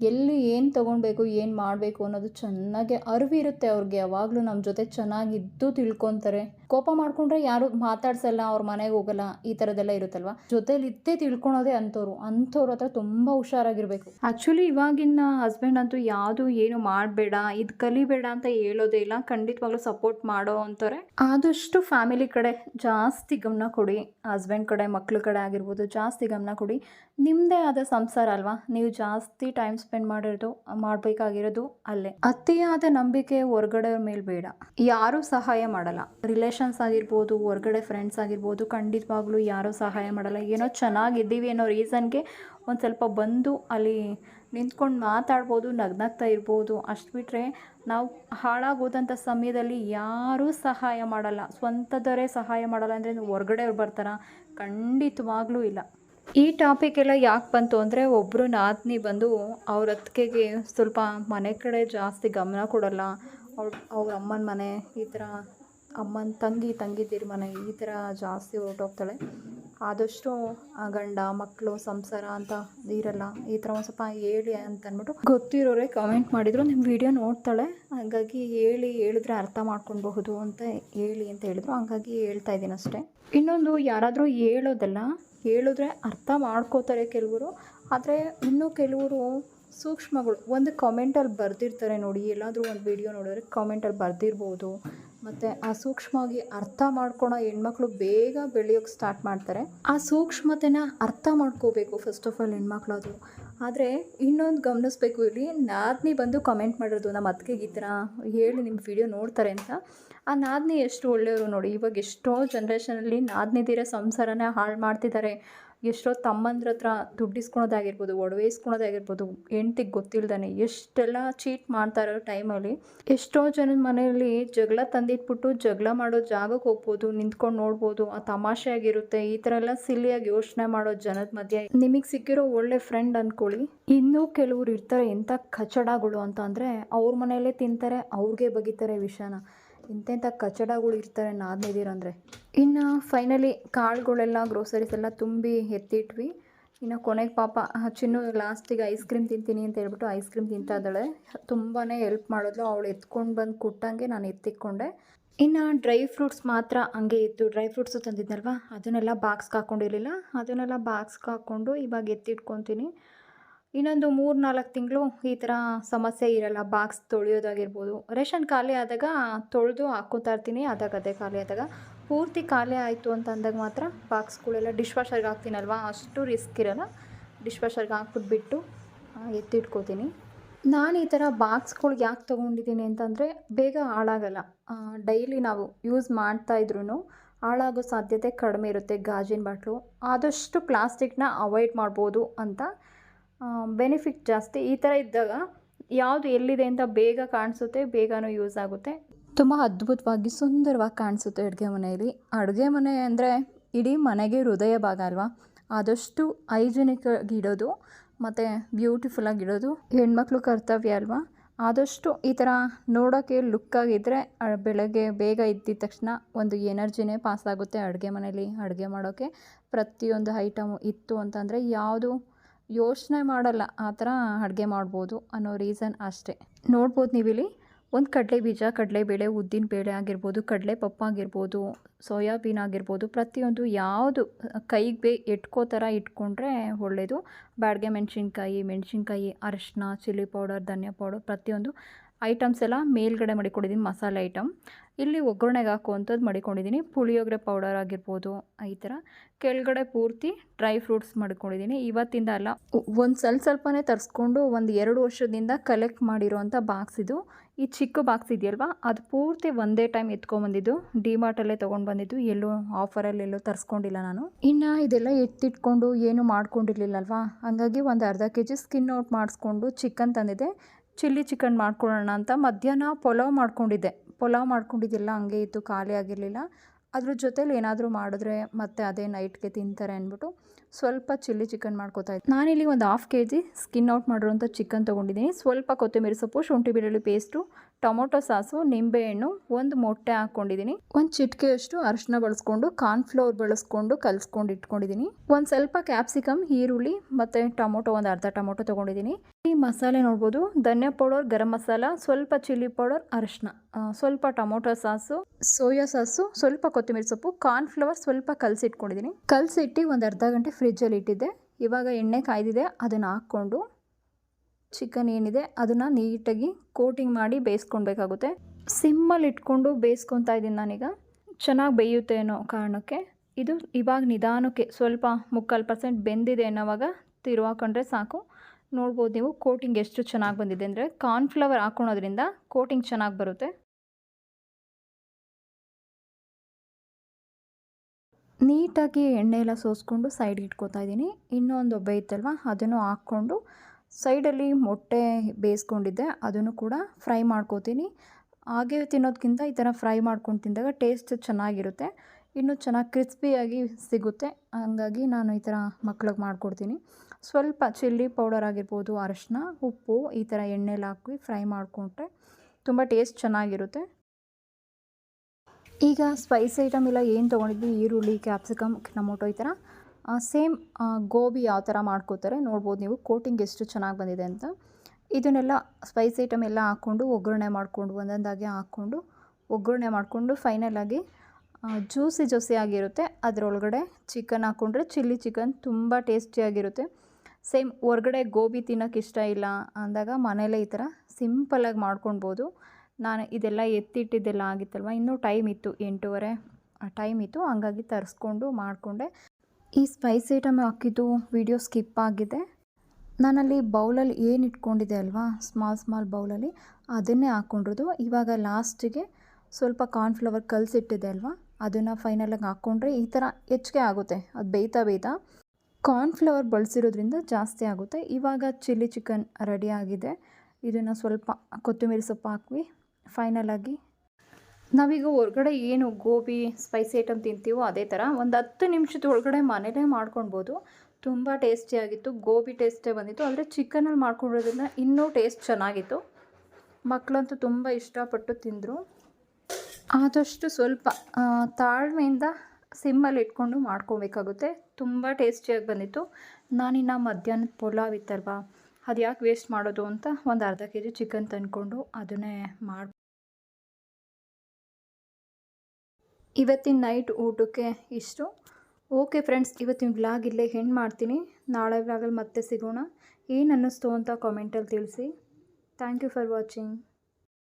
ಎಲ್ಲಿ ಏನು ತೊಗೊಳ್ಬೇಕು ಏನು ಮಾಡಬೇಕು ಅನ್ನೋದು ಚೆನ್ನಾಗೆ ಅರಿವಿರುತ್ತೆ ಅವ್ರಿಗೆ. ಯಾವಾಗಲೂ ನಮ್ಮ ಜೊತೆ ಚೆನ್ನಾಗಿದ್ದು ತಿಳ್ಕೊತಾರೆ. ಕೋಪ ಮಾಡಿಕೊಂಡ್ರೆ ಯಾರು ಮಾತಾಡ್ಸಲ್ಲ, ಅವ್ರ ಮನೆಗೆ ಹೋಗಲ್ಲ, ಈ ಥರದ್ದೆಲ್ಲ ಇರುತ್ತಲ್ವ? ಜೊತೆಲಿ ಇದ್ದೇ ತಿಳ್ಕೊಳೋದೇ ಅಂಥವ್ರು ಅಂಥವ್ರ ಹತ್ರ ತುಂಬ ಹುಷಾರಾಗಿರಬೇಕು. ಆ್ಯಕ್ಚುಲಿ ಇವಾಗಿನ ಹಸ್ಬೆಂಡ್ ಅಂತೂ ಯಾವುದು ಏನು ಮಾಡಬೇಡ, ಇದು ಕಲಿಬೇಡ ಅಂತ ಹೇಳೋದೇ ಇಲ್ಲ. ಖಂಡಿತವಾಗ್ಲೂ ಸಪೋರ್ಟ್ ಮಾಡೋ ಅಂತಾರೆ ಆದಷ್ಟು ಫ್ಯಾಮಿಲಿ ಕಡೆ ಜಾಸ್ತಿ ಗಮನ ಕೊಡಿ. ಹಸ್ಬೆಂಡ್ ಕಡೆ, ಮಕ್ಳ ಕಡೆ ಆಗಿರ್ಬೋದು, ಜಾಸ್ತಿ ಗಮನ ಕೊಡಿ. ನಿಮ್ಮದೇ ಆದ ಸಂಸಾರ ಅಲ್ವಾ? ನೀವು ಜಾಸ್ತಿ ಟೈಮ್ ಸ್ಪೆಂಡ್ ಮಾಡಿರೋದು, ಮಾಡಬೇಕಾಗಿರೋದು ಅಲ್ಲೇ. ಅತಿಯಾದ ನಂಬಿಕೆ ಹೊರಗಡೆ ಮೇಲೆ ಬೇಡ. ಯಾರು ಸಹಾಯ ಮಾಡಲ್ಲ. ರಿಲೇಷನ್ ರಿಲೇಷನ್ಸ್ ಆಗಿರ್ಬೋದು, ಹೊರ್ಗಡೆ ಫ್ರೆಂಡ್ಸ್ ಆಗಿರ್ಬೋದು, ಖಂಡಿತವಾಗ್ಲೂ ಯಾರೂ ಸಹಾಯ ಮಾಡಲ್ಲ. ಏನೋ ಚೆನ್ನಾಗಿದ್ದೀವಿ ಅನ್ನೋ ರೀಸನ್ಗೆ ಒಂದು ಸ್ವಲ್ಪ ಬಂದು ಅಲ್ಲಿ ನಿಂತ್ಕೊಂಡು ಮಾತಾಡ್ಬೋದು, ನಗ್ನಗ್ತಾ ಇರ್ಬೋದು. ಅಷ್ಟು ಬಿಟ್ಟರೆ ನಾವು ಹಾಳಾಗೋದಂಥ ಸಮಯದಲ್ಲಿ ಯಾರೂ ಸಹಾಯ ಮಾಡಲ್ಲ. ಸ್ವಂತದವರೇ ಸಹಾಯ ಮಾಡಲ್ಲ ಅಂದರೆ ಹೊರ್ಗಡೆ ಅವ್ರು ಬರ್ತಾರ? ಖಂಡಿತವಾಗ್ಲೂ ಇಲ್ಲ. ಈ ಟಾಪಿಕ್ ಎಲ್ಲ ಯಾಕೆ ಬಂತು ಅಂದರೆ ಒಬ್ಬರು ನಾದ್ನಿ ಬಂದು ಅವ್ರ ಅತ್ತಿಗೆಗೆ ಸ್ವಲ್ಪ ಮನೆ ಕಡೆ ಜಾಸ್ತಿ ಗಮನ ಕೊಡಲ್ಲ. ಅವ್ರ ಅವ್ರ ಅಮ್ಮನ ಮನೆ ಈ ಥರ ಅಮ್ಮನ ತಂಗಿ ತಂಗಿದ್ದೀರ ಮನೆ ಈ ಥರ ಜಾಸ್ತಿ ಹೊರಟೋಗ್ತಾಳೆ. ಆದಷ್ಟು ಆ ಗಂಡ ಮಕ್ಕಳು ಸಂಸಾರ ಅಂತ ಇರಲ್ಲ, ಈ ಥರ ಒಂದು ಸ್ವಲ್ಪ ಹೇಳಿ ಅಂತ ಅಂದ್ಬಿಟ್ಟು ಗೊತ್ತಿರೋರೇ ಕಮೆಂಟ್ ಮಾಡಿದ್ರು. ನಿಮ್ಮ ವಿಡಿಯೋ ನೋಡ್ತಾಳೆ. ಹಾಗಾಗಿ ಹೇಳಿ ಹೇಳಿದ್ರೆ ಅರ್ಥ ಮಾಡ್ಕೊಳ್ಬಹುದು ಅಂತ ಹೇಳಿ ಅಂತ ಹೇಳಿದ್ರು. ಹಾಗಾಗಿ ಹೇಳ್ತಾ ಇದ್ದೀನಿ ಅಷ್ಟೇ. ಇನ್ನೊಂದು ಯಾರಾದರೂ ಹೇಳೋದಲ್ಲ, ಹೇಳಿದ್ರೆ ಅರ್ಥ ಮಾಡ್ಕೋತಾರೆ ಕೆಲವರು. ಆದರೆ ಇನ್ನೂ ಕೆಲವರು ಸೂಕ್ಷ್ಮಗಳು, ಒಂದು ಕಾಮೆಂಟಲ್ಲಿ ಬರೆದಿರ್ತಾರೆ ನೋಡಿ. ಎಲ್ಲಾದರೂ ಒಂದು ವಿಡಿಯೋ ನೋಡಿದ್ರೆ ಕಾಮೆಂಟಲ್ಲಿ ಬರೆದಿರ್ಬೋದು. ಮತ್ತು ಆ ಸೂಕ್ಷ್ಮವಾಗಿ ಅರ್ಥ ಮಾಡ್ಕೊಳೋ ಹೆಣ್ಮಕ್ಳು ಬೇಗ ಬೆಳೆಯೋಕೆ ಸ್ಟಾರ್ಟ್ ಮಾಡ್ತಾರೆ. ಆ ಸೂಕ್ಷ್ಮತೆನ ಅರ್ಥ ಮಾಡ್ಕೋಬೇಕು ಫಸ್ಟ್ ಆಫ್ ಆಲ್ ಹೆಣ್ಮಕ್ಳು ಅದು. ಆದರೆ ಇನ್ನೊಂದು ಗಮನಿಸ್ಬೇಕು ಇಲ್ಲಿ. ನಾದ್ನಿ ಬಂದು ಕಮೆಂಟ್ ಮಾಡಿರೋದು ನಮ್ಮ ಅತ್ತಿಗೆ ಈ ಥರ. ಹೇಳಿ ನಿಮ್ಮ ವಿಡಿಯೋ ನೋಡ್ತಾರೆ ಅಂತ. ಆ ನಾದ್ನಿ ಎಷ್ಟು ಒಳ್ಳೆಯವರು ನೋಡಿ. ಇವಾಗ ಎಷ್ಟೋ ಜನ್ರೇಷನಲ್ಲಿ ನಾದ್ನಿದಿರೋ ಸಂಸಾರನ ಹಾಳು ಮಾಡ್ತಿದ್ದಾರೆ. ಎಷ್ಟೋ ತಮ್ಮಂದ್ರ ಹತ್ರ ದುಡ್ಡು ಇಸ್ಕೊಳೋದಾಗಿರ್ಬೋದು ಒಡವೆ ಇಸ್ಕೊಳೋದಾಗಿರ್ಬೋದು ಹೆಂಡ್ತಿಗೆ ಗೊತ್ತಿಲ್ದಾನೆ ಎಷ್ಟೆಲ್ಲ ಚೀಟ್ ಮಾಡ್ತಾರೋ ಟೈಮಲ್ಲಿ ಎಷ್ಟೋ ಜನದ ಮನೆಯಲ್ಲಿ ಜಗಳ ತಂದಿಟ್ಬಿಟ್ಟು ಜಗಳ ಮಾಡೋ ಜಾಗಕ್ಕೆ ಹೋಗ್ಬೋದು, ನಿಂತ್ಕೊಂಡು ನೋಡ್ಬೋದು, ಆ ತಮಾಷೆ ಆಗಿರುತ್ತೆ, ಈ ಥರ ಎಲ್ಲ ಸಿಲ್ಲಿಯಾಗಿ ಯೋಚನೆ ಮಾಡೋ ಜನದ ಮಧ್ಯೆ. ನಿಮಗೆ ಸಿಕ್ಕಿರೋ ಒಳ್ಳೆ ಫ್ರೆಂಡ್ ಅಂದ್ಕೊಳ್ಳಿ ಇನ್ನೂ ಕೆಲವ್ರು ಇರ್ತಾರೆ ಎಂಥ ಕಚಡಗಳು ಅಂತ ಅಂದರೆ ಅವ್ರ ಮನೆಯಲ್ಲೇ ತಿಂತಾರೆ, ಅವ್ರಿಗೆ ಬಗೀತಾರೆ ವಿಷಯನ ಇಂತೆಂಥ ಕಚಡಗಳು ಇರ್ತಾರೆ ನಾದ್ನಿದ್ದೀರಂದರೆ ಇನ್ನು ಫೈನಲಿ ಕಾಳುಗಳೆಲ್ಲ ಗ್ರೋಸರೀಸ್ ಎಲ್ಲ ತುಂಬಿ ಎತ್ತಿಟ್ವಿ. ಇನ್ನು ಕೊನೆಗೆ ಪಾಪ ಚಿನ್ನು ಲಾಸ್ಟಿಗೆ ಐಸ್ ಕ್ರೀಮ್ ತಿಂತೀನಿ ಅಂತ ಹೇಳ್ಬಿಟ್ಟು ಐಸ್ ಕ್ರೀಮ್ ತಿಂತಾ ಇದ್ದಾಳೆ ತುಂಬಾ ಹೆಲ್ಪ್ ಮಾಡಿದ್ಲು. ಅವಳು ಎತ್ಕೊಂಡು ಬಂದು ಕೊಟ್ಟಂಗೆ ನಾನು ಎತ್ತಿಕ್ಕೊಂಡೆ ಇನ್ನು ಡ್ರೈ ಫ್ರೂಟ್ಸ್ ಮಾತ್ರ ಹಂಗೆ ಇತ್ತು. ಡ್ರೈ ಫ್ರೂಟ್ಸು ತಂದಿದ್ನಲ್ವ? ಅದನ್ನೆಲ್ಲ ಬಾಕ್ಸ್ಗೆ ಹಾಕ್ಕೊಂಡಿರಲಿಲ್ಲ ಅದನ್ನೆಲ್ಲ ಬಾಕ್ಸ್ಗೆ ಹಾಕ್ಕೊಂಡು ಇವಾಗ ಎತ್ತಿಟ್ಕೊತೀನಿ. ಇನ್ನೊಂದು ಮೂರು ನಾಲ್ಕು ತಿಂಗಳು ಈ ಥರ ಸಮಸ್ಯೆ ಇರಲ್ಲ, ಬಾಕ್ಸ್ ತೊಳೆಯೋದಾಗಿರ್ಬೋದು. ರೇಷನ್ ಖಾಲಿ ಆದಾಗ ತೊಳೆದು ಹಾಕೋತಾ ಇರ್ತೀನಿ, ಆದಾಗ ಅದೇ ಖಾಲಿ ಆದಾಗ. ಪೂರ್ತಿ ಖಾಲಿ ಆಯಿತು ಅಂತ ಅಂದಾಗ ಮಾತ್ರ ಬಾಕ್ಸ್ಗಳೆಲ್ಲ ಡಿಶ್ ವಾಷರ್ಗೆ ಹಾಕ್ತೀನಲ್ವ? ಅಷ್ಟು ರಿಸ್ಕ್ ಇರಲ್ಲ. ಡಿಶ್ ವಾಷರ್ಗೆ ಹಾಕ್ಬಿಟ್ಬಿಟ್ಟು ಎತ್ತಿಟ್ಕೋತೀನಿ. ನಾನು ಈ ಥರ ಬಾಕ್ಸ್ಗಳು ಯಾಕೆ ತೊಗೊಂಡಿದ್ದೀನಿ ಅಂತಂದರೆ ಬೇಗ ಹಾಳಾಗಲ್ಲ. ಡೈಲಿ ನಾವು ಯೂಸ್ ಮಾಡ್ತಾ ಇದ್ರೂ ಹಾಳಾಗೋ ಸಾಧ್ಯತೆ ಕಡಿಮೆ ಇರುತ್ತೆ ಗಾಜಿನ ಬಾಟ್ಲು. ಆದಷ್ಟು ಪ್ಲಾಸ್ಟಿಕ್ನ ಅವಾಯ್ಡ್ ಮಾಡ್ಬೋದು ಅಂತ ಬೆನಿಫಿಟ್ ಜಾಸ್ತಿ. ಈ ಥರ ಇದ್ದಾಗ ಯಾವುದು ಎಲ್ಲಿದೆ ಅಂತ ಬೇಗ ಕಾಣಿಸುತ್ತೆ, ಬೇಗನೂ ಯೂಸ್ ಆಗುತ್ತೆ. ತುಂಬ ಅದ್ಭುತವಾಗಿ ಸುಂದರವಾಗಿ ಕಾಣಿಸುತ್ತೆ ಅಡುಗೆ ಮನೆಯಲ್ಲಿ. ಅಡುಗೆ ಮನೆ ಅಂದರೆ ಇಡೀ ಮನೆಗೆ ಹೃದಯ ಭಾಗ ಅಲ್ವಾ? ಆದಷ್ಟು ಹೈಜಿನಿಕ್ ಇಡೋದು, ಮತ್ತು ಬ್ಯೂಟಿಫುಲ್ಲಾಗಿ ಇಡೋದು, ಹೆಣ್ಮಕ್ಳು ಕರ್ತವ್ಯ ಅಲ್ವಾ? ಆದಷ್ಟು ಈ ಥರ ನೋಡೋಕ್ಕೆ ಲುಕ್ಕಾಗಿದ್ದರೆ ಬೆಳಗ್ಗೆ ಬೇಗ ಎದ್ದಿದ ತಕ್ಷಣ ಒಂದು ಎನರ್ಜಿನೇ ಪಾಸ್ ಆಗುತ್ತೆ ಅಡುಗೆ ಮನೇಲಿ ಅಡುಗೆ ಮಾಡೋಕ್ಕೆ ಪ್ರತಿಯೊಂದು ಐಟಮು ಇತ್ತು ಅಂತಂದರೆ ಯಾವುದು ಯೋಚನೆ ಮಾಡಲ್ಲ ಆ ಥರ ಅಡುಗೆ ಮಾಡ್ಬೋದು ಅನ್ನೋ ರೀಸನ್ ಅಷ್ಟೇ. ನೋಡ್ಬೋದು ನೀವಿಲ್ಲಿ. ಒಂದು ಕಡಲೆ ಬೀಜ, ಕಡಲೆಬೇಳೆ, ಉದ್ದಿನ ಬೇಳೆ ಆಗಿರ್ಬೋದು ಕಡಲೆ ಪಪ್ಪ ಆಗಿರ್ಬೋದು, ಸೋಯಾಬೀನ್ ಆಗಿರ್ಬೋದು, ಪ್ರತಿಯೊಂದು ಯಾವುದು ಕೈಗೆ ಬೇ ಎಟ್ಕೋ ಥರ ಇಟ್ಕೊಂಡ್ರೆ ಒಳ್ಳೆಯದು ಬ್ಯಾಡ್ಗೆ ಮೆಣಸಿನ್ಕಾಯಿ ಮೆಣಸಿನ್ಕಾಯಿ ಅರಿಶಿನ ಚಿಲ್ಲಿ ಪೌಡರ್, ಧನಿಯಾ ಪೌಡರ್ ಪ್ರತಿಯೊಂದು ಐಟಮ್ಸ್ ಎಲ್ಲ ಮೇಲ್ಗಡೆ ಮಾಡಿಕೊಂಡಿದ್ದೀನಿ, ಮಸಾಲೆ ಐಟಮ್ ಇಲ್ಲಿ ಒಗ್ಗರಣೆಗೆ ಹಾಕುವಂಥದ್ದು ಮಾಡಿಕೊಂಡಿದ್ದೀನಿ. ಪುಳಿಯೋಗರೆ ಪೌಡರ್ ಆಗಿರ್ಬೋದು, ಈ ಥರ. ಕೆಳಗಡೆ ಪೂರ್ತಿ ಡ್ರೈ ಫ್ರೂಟ್ಸ್ ಮಾಡ್ಕೊಂಡಿದ್ದೀನಿ. ಇವತ್ತಿಂದ ಅಲ್ಲ, ಒಂದು ಸ್ವಲ್ಪ ಸ್ವಲ್ಪನೇ ತರಿಸ್ಕೊಂಡು ಒಂದು ಎರಡು ವರ್ಷದಿಂದ ಕಲೆಕ್ಟ್ ಮಾಡಿರೋವಂಥ ಬಾಕ್ಸ್ ಇದು. ಈ ಚಿಕ್ಕ ಬಾಕ್ಸ್ ಇದೆಯಲ್ವಾ, ಅದು ಪೂರ್ತಿ ಒಂದೇ ಟೈಮ್ ಎತ್ಕೊಂಡ್ಬಂದಿದ್ದು. ಡಿಮಾರ್ಟಲ್ಲೇ ತೊಗೊಂಡು ಬಂದಿದ್ದು ಎಲ್ಲೂ ಆಫರಲ್ಲಿ ಎಲ್ಲೂ ತರಿಸ್ಕೊಂಡಿಲ್ಲ ನಾನು. ಇನ್ನು ಇದೆಲ್ಲ ಎತ್ತಿಟ್ಕೊಂಡು ಏನು ಮಾಡ್ಕೊಂಡಿರ್ಲಿಲ್ಲಲ್ವಾ? ಹಾಗಾಗಿ ಒಂದು ಅರ್ಧ ಕೆ ಜಿ ಸ್ಕಿನ್ ಔಟ್ ಮಾಡಿಸ್ಕೊಂಡು ಚಿಕನ್ ತಂದಿದ್ದೆ. ಚಿಲ್ಲಿ ಚಿಕನ್ ಮಾಡ್ಕೊಳ್ಳೋಣ ಅಂತ ಮಧ್ಯಾಹ್ನ ಪಲಾವ್ ಮಾಡ್ಕೊಂಡಿದ್ದೆ. ಪಲಾವ್ ಮಾಡ್ಕೊಂಡಿದ್ದಿಲ್ಲ, ಹಂಗೆ ಇತ್ತು, ಖಾಲಿ ಆಗಿರಲಿಲ್ಲ. ಅದ್ರ ಜೊತೇಲಿ ಏನಾದರೂ ಮಾಡಿದ್ರೆ ಮತ್ತೆ ಅದೇ ನೈಟ್ಗೆ ತಿಂತಾರೆ ಅಂದ್ಬಿಟ್ಟು ಸ್ವಲ್ಪ ಚಿಲ್ಲಿ ಚಿಕನ್ ಮಾಡ್ಕೋತಾ ಇದ್ದೆ. ನಾನಿಲ್ಲಿ ಒಂದು half K G skin out ಮಾಡಿರೋಂಥ ಚಿಕನ್ ತೊಗೊಂಡಿದ್ದೀನಿ. ಸ್ವಲ್ಪ ಕೊತ್ತಂಬರಿ ಸೊಪ್ಪು, ಶುಂಠಿ ಬೆಳ್ಳುಳ್ಳಿ ಪೇಸ್ಟು ಟೊಮೊಟೊ ಸಾಸು, ನಿಂಬೆಹಣ್ಣು, ಒಂದು ಮೊಟ್ಟೆ ಹಾಕ್ಕೊಂಡಿದ್ದೀನಿ ಒಂದು ಚಿಟಿಕೆಯಷ್ಟು ಅರಿಶಿನ ಬಳಸ್ಕೊಂಡು ಕಾರ್ನ್ಫ್ಲವರ್ ಬಳಸ್ಕೊಂಡು ಕಲಿಸ್ಕೊಂಡು ಇಟ್ಕೊಂಡಿದ್ದೀನಿ ಒಂದು ಸ್ವಲ್ಪ ಕ್ಯಾಪ್ಸಿಕಮ್ ಈರುಳ್ಳಿ ಮತ್ತು ಟೊಮೊಟೊ, ಒಂದು ಅರ್ಧ ಟೊಮೊಟೊ ತೊಗೊಂಡಿದ್ದೀನಿ ಈ ಮಸಾಲೆ ನೋಡ್ಬೋದು, ಧನ್ಯ ಪೌಡರ್, ಗರಂ ಮಸಾಲ, ಸ್ವಲ್ಪ ಚಿಲ್ಲಿ ಪೌಡರ್ ಅರಿಶಿನ ಸ್ವಲ್ಪ ಟೊಮೊಟೊ ಸಾಸು, ಸೋಯಾ ಸಾಸು, ಸ್ವಲ್ಪ ಕೊತ್ತಂಬರಿ ಸೊಪ್ಪು ಕಾರ್ನ್ಫ್ಲವರ್ ಸ್ವಲ್ಪ ಕಲಸಿಟ್ಕೊಂಡಿದ್ದೀನಿ ಕಲಸಿಟ್ಟು ಒಂದು ಅರ್ಧ ಗಂಟೆ ಫ್ರಿಜ್ಜಲ್ಲಿ ಇಟ್ಟಿದ್ದೆ. ಇವಾಗ ಎಣ್ಣೆ ಕಾಯ್ದಿದೆ, ಅದನ್ನು ಹಾಕ್ಕೊಂಡು ಚಿಕನ್ ಏನಿದೆ ಅದನ್ನು ನೀಟಾಗಿ ಕೋಟಿಂಗ್ ಮಾಡಿ ಬೇಯಿಸ್ಕೊಳ್ಬೇಕಾಗುತ್ತೆ. ಸಿಮ್ಮಲ್ಲಿ ಇಟ್ಕೊಂಡು ಬೇಯಿಸ್ಕೊತಾ ಇದ್ದೀನಿ ನಾನೀಗ. ಚೆನ್ನಾಗಿ ಬೇಯುತ್ತೆ ಅನ್ನೋ ಕಾರಣಕ್ಕೆ ಇದು ಇವಾಗ ನಿಧಾನಕ್ಕೆ ಸ್ವಲ್ಪ ಮುಕ್ಕಾಲು ಪರ್ಸೆಂಟ್ ಬೆಂದಿದೆ ಅನ್ನೋವಾಗ ತಿರುವಾಕೊಂಡ್ರೆ ಸಾಕು. ನೋಡ್ಬೋದು ನೀವು ಕೋಟಿಂಗ್ ಎಷ್ಟು ಚೆನ್ನಾಗಿ ಬಂದಿದೆ ಅಂದರೆ ಕಾರ್ನ್ಫ್ಲವರ್ ಹಾಕೊಳೋದ್ರಿಂದ ಕೋಟಿಂಗ್ ಚೆನ್ನಾಗಿ ಬರುತ್ತೆ. ನೀಟಾಗಿ ಎಣ್ಣೆ ಎಲ್ಲ ಸೋಸ್ಕೊಂಡು ಸೈಡ್ಗೆ ಇಟ್ಕೊತಾ ಇದ್ದೀನಿ. ಇನ್ನೊಂದು ಒಬ್ಬ ಇತ್ತಲ್ವ, ಅದನ್ನು ಹಾಕ್ಕೊಂಡು ಸೈಡಲ್ಲಿ ಮೊಟ್ಟೆ ಬೇಯಿಸ್ಕೊಂಡಿದ್ದೆ, ಅದನ್ನು ಕೂಡ ಫ್ರೈ ಮಾಡ್ಕೋತೀನಿ. ಹಾಗೆ ತಿನ್ನೋದಕ್ಕಿಂತ ಈ ಥರ ಫ್ರೈ ಮಾಡ್ಕೊಂಡು ತಿಂದಾಗ ಟೇಸ್ಟ್ ಚೆನ್ನಾಗಿರುತ್ತೆ. ಇನ್ನೂ ಚೆನ್ನಾಗಿ ಕ್ರಿಸ್ಪಿಯಾಗಿ ಸಿಗುತ್ತೆ. ಹಾಗಾಗಿ ನಾನು ಈ ಥರ ಮಕ್ಳಿಗೆ ಮಾಡಿಕೊಡ್ತೀನಿ. ಸ್ವಲ್ಪ ಚಿಲ್ಲಿ ಪೌಡರ್ ಆಗಿರ್ಬೋದು, ಅರಶಿನ, ಉಪ್ಪು ಈ ಥರ ಎಣ್ಣೆಲಿ ಹಾಕಿ ಫ್ರೈ ಮಾಡಿಕೊಂಡ್ರೆ ತುಂಬ ಟೇಸ್ಟ್ ಚೆನ್ನಾಗಿರುತ್ತೆ. ಈಗ ಸ್ಪೈಸ್ ಐಟಮ್ ಎಲ್ಲ ಏನು ತೊಗೊಂಡಿದ್ವಿ ಈರುಳ್ಳಿ, ಕ್ಯಾಪ್ಸಿಕಮ್ ಟೊಮೊಟೊ ಈ ಥರ. ಸೇಮ್ ಗೋಬಿ ಯಾವ ಥರ ಮಾಡ್ಕೋತಾರೆ ನೋಡ್ಬೋದು ನೀವು. ಕೋಟಿಂಗ್ ಎಷ್ಟು ಚೆನ್ನಾಗಿ ಬಂದಿದೆ ಅಂತ. ಇದನ್ನೆಲ್ಲ ಸ್ಪೈಸ್ ಐಟಮ್ ಎಲ್ಲ ಹಾಕ್ಕೊಂಡು ಒಗ್ಗರಣೆ ಮಾಡಿಕೊಂಡು ಒಂದೊಂದಾಗಿ ಹಾಕ್ಕೊಂಡು ಒಗ್ಗರಣೆ ಮಾಡಿಕೊಂಡು ಫೈನಲಾಗಿ ಜ್ಯೂಸಿ ಜ್ಯೂಸಿ ಆಗಿರುತ್ತೆ. ಅದರೊಳಗಡೆ ಚಿಕನ್ ಹಾಕ್ಕೊಂಡ್ರೆ ಚಿಲ್ಲಿ ಚಿಕನ್ ತುಂಬ ಟೇಸ್ಟಿಯಾಗಿರುತ್ತೆ ಸೇಮ್ ಹೊರ್ಗಡೆ ಗೋಬಿ ತಿನ್ನೋಕ್ಕೆ ಇಷ್ಟ ಇಲ್ಲ ಅಂದಾಗ ಮನೇಲೇ ಈ ಥರ ಸಿಂಪಲಾಗಿ ಮಾಡ್ಕೊಳ್ಬೋದು. ನಾನು ಇದೆಲ್ಲ ಎತ್ತಿಟ್ಟಿದ್ದೆಲ್ಲ ಆಗಿತ್ತಲ್ವ, ಇನ್ನೂ ಟೈಮ್ ಇತ್ತು ಎಂಟೂವರೆ ಟೈಮ್ ಇತ್ತು. ಹಂಗಾಗಿ ತರಿಸ್ಕೊಂಡು ಮಾಡಿಕೊಂಡೆ. ಈ ಸ್ಪೈಸ್ ಐಟಮ್ ಹಾಕಿದ್ದು ವಿಡಿಯೋ ಸ್ಕಿಪ್ ಆಗಿದೆ. ನಾನಲ್ಲಿ ಬೌಲಲ್ಲಿ ಏನು ಇಟ್ಕೊಂಡಿದ್ದೆ ಅಲ್ವಾ? ಸ್ಮಾಲ್ ಸ್ಮಾಲ್ ಬೌಲಲ್ಲಿ ಅದನ್ನೇ ಹಾಕ್ಕೊಂಡಿರೋದು ಇವಾಗ ಲಾಸ್ಟಿಗೆ ಸ್ವಲ್ಪ ಕಾರ್ನ್ಫ್ಲವರ್ ಕಲಸಿಟ್ಟಿದೆ ಅಲ್ವಾ? ಅದನ್ನು ಫೈನಲಾಗಿ ಹಾಕ್ಕೊಂಡ್ರೆ ಈ ಥರ ಹೆಚ್ಚಿಗೆ ಆಗುತ್ತೆ. ಅದು ಬೇಯ್ತಾ ಬೇಯ್ತಾ ಕಾರ್ನ್ಫ್ಲವರ್ ಬಳಸಿರೋದ್ರಿಂದ ಜಾಸ್ತಿ ಆಗುತ್ತೆ. ಇವಾಗ ಚಿಲ್ಲಿ ಚಿಕನ್ ರೆಡಿ ಆಗಿದೆ. ಇದನ್ನು ಸ್ವಲ್ಪ ಕೊತ್ತಂಬರಿ ಸೊಪ್ಪು ಹಾಕಿ ಫೈನಲಾಗಿ ನಾವೀಗ ಹೊರ್ಗಡೆ ಏನು ಗೋಬಿ ಸ್ಪೈಸಿ ಐಟಮ್ ತಿಂತೀವೋ ಅದೇ ಥರ ಒಂದು ಹತ್ತು ನಿಮಿಷದ ಒಳಗಡೆ ಮನೇಲೇ ಮಾಡ್ಕೊಳ್ಬೋದು. ತುಂಬ ಟೇಸ್ಟಿಯಾಗಿತ್ತು ಗೋಬಿ ಟೇಸ್ಟೇ ಬಂದಿತ್ತು. ಆದರೆ ಚಿಕನಲ್ಲಿ ಮಾಡ್ಕೊಂಡಿರೋದ್ರಿಂದ ಇನ್ನೂ ಟೇಸ್ಟ್ ಚೆನ್ನಾಗಿತ್ತು. ಮಕ್ಕಳಂತೂ ತುಂಬ ಇಷ್ಟಪಟ್ಟು ತಿಂದರು. ಆದಷ್ಟು ಸ್ವಲ್ಪ ತಾಳ್ಮೆಯಿಂದ ಸಿಮ್ಮಲ್ಲಿ ಇಟ್ಕೊಂಡು ಮಾಡ್ಕೋಬೇಕಾಗುತ್ತೆ. ತುಂಬ ಟೇಸ್ಟಿಯಾಗಿ ಬಂದಿತ್ತು. ನಾನಿನ್ನು ಮಧ್ಯಾಹ್ನದ ಪಲಾವ್ ಇತ್ತಲ್ವಾ ಅದು ಯಾಕೆ ವೇಸ್ಟ್ ಮಾಡೋದು ಅಂತ ಒಂದು ಅರ್ಧ ಕೆ ಜಿ ಚಿಕನ್ ತಂದ್ಕೊಂಡು ಅದನ್ನೇ ಮಾಡಿ ಇವತ್ತಿನ ನೈಟ್ ಊಟಕ್ಕೆ ಇಷ್ಟು. ಓಕೆ ಫ್ರೆಂಡ್ಸ್, ಇವತ್ತಿನ ವ್ಲಾಗ್ ಇಲ್ಲೇ ಹೆಣ್ಣು ಮಾಡ್ತೀನಿ. ನಾಳೆ ವ್ಲಾಗಲ್ಲಿ ಮತ್ತೆ ಸಿಗೋಣ. ಏನು ಅನ್ನಿಸ್ತು ಅಂತ ಕಾಮೆಂಟಲ್ಲಿ ತಿಳಿಸಿ. Thank you for watching